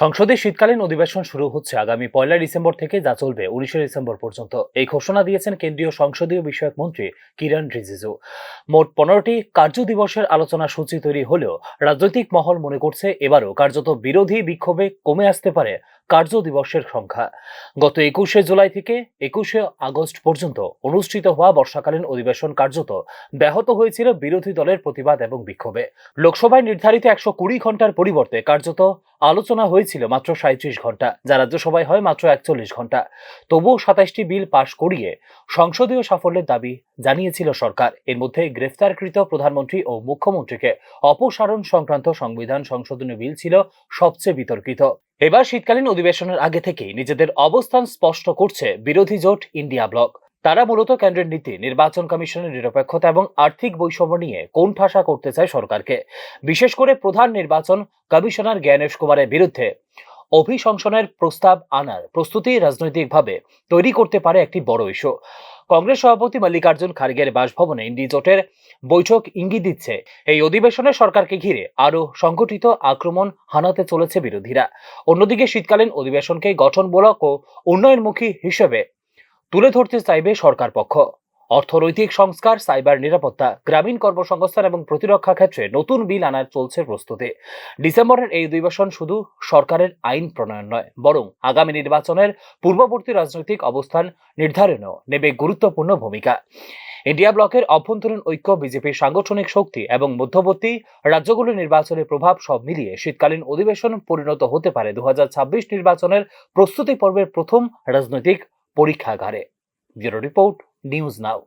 সংসদে শীতকালীন অধিবেশন শুরু হচ্ছে। আগামী পয়লা ডিসেম্বর থেকে যা চলবে উনিশে ডিসেম্বর পর্যন্ত। এই ঘোষণা দিয়েছেন কেন্দ্রীয় সংসদীয় বিষয়ক মন্ত্রী কিরণ রিজিজু। মোট পনেরোটি কার্য দিবসের আলোচনা সূচি তৈরি হলেও রাজনৈতিক মহল মনে করছে এবারও কার্যত বিরোধী বিক্ষোভে কমে আসতে পারে কার্য দিবসের সংখ্যা। গত একুশে জুলাই থেকে একুশে আগস্ট পর্যন্ত অনুষ্ঠিত হওয়া বর্ষাকালীন অধিবেশন কার্যত ব্যাহত হয়েছিল বিরোধী দলের প্রতিবাদ এবং বিক্ষোভে। লোকসভায় নির্ধারিত একশো কুড়ি ঘণ্টার পরিবর্তে কার্যত আলোচনা হয়েছিল মাত্র সাঁত্রিশ ঘণ্টা, যা রাজ্যসভায় হয় মাত্র একচল্লিশ ঘণ্টা। তবুও সাতাশটি বিল পাশ করিয়ে সংসদীয় সাফল্যের দাবি জানিয়েছিল সরকার। এর মধ্যে গ্রেফতারকৃত প্রধানমন্ত্রী ও মুখ্যমন্ত্রীকে অপসারণ সংক্রান্ত সংবিধান সংশোধনী বিল ছিল সবচেয়ে বিতর্কিত। এবার শীতকালীন অধিবেশনের আগে থেকেই নিজেদের অবস্থান স্পষ্ট করছে বিরোধী জোট ইন্ডিয়া ব্লক। তারা মূলত কেন্দ্রের নীতি, নির্বাচন কমিশনের নিরপেক্ষতা এবং আর্থিক বৈষম্য নিয়ে কোণঠাসা করতে চায় সরকারকে। বিশেষ করে প্রধান নির্বাচন কমিশনার জ্ঞানেশ কুমারের বিরুদ্ধে অভিশংসনের প্রস্তাব আনার প্রস্তুতি রাজনৈতিকভাবে তৈরি করতে পারে একটি বড় ইস্যু। কংগ্রেস সভাপতি মল্লিকার্জুন খার্গের বাসভবনে ইন্ডি জোটের বৈঠক ইঙ্গিত দিচ্ছে, এই অধিবেশনে সরকারকে ঘিরে আরও সংগঠিত আক্রমণ হানাতে চলেছে বিরোধীরা। অন্যদিকে শীতকালীন অধিবেশনকে গঠনমূলক ও উন্নয়নমুখী হিসেবে তুলে ধরতে চাইবে সরকার পক্ষ। অর্থনৈতিক সংস্কার, সাইবার নিরাপত্তা, গ্রামীণ কর্মসংস্থান এবং প্রতিরক্ষা ক্ষেত্রে নতুন বিল আনার চলছে প্রস্তুতি। ডিসেম্বরের এই অধিবেশন শুধু সরকারের আইন প্রণয়ন নয়, বরং আগামী নির্বাচনের পূর্ববর্তী রাজনৈতিক অবস্থান নির্ধারণেও নেবে গুরুত্বপূর্ণ ভূমিকা। ইন্ডিয়া ব্লকের অভ্যন্তরীণ ঐক্য, বিজেপির সাংগঠনিক শক্তি এবং মধ্যবর্তী রাজ্যগুলির নির্বাচনের প্রভাব সব মিলিয়ে শীতকালীন অধিবেশন পরিণত হতে পারে। দু হাজার ছাব্বিশ নির্বাচনের প্রস্তুতি পর্বের প্রথম রাজনৈতিক পরীক্ষাগারে। Bureau report news now.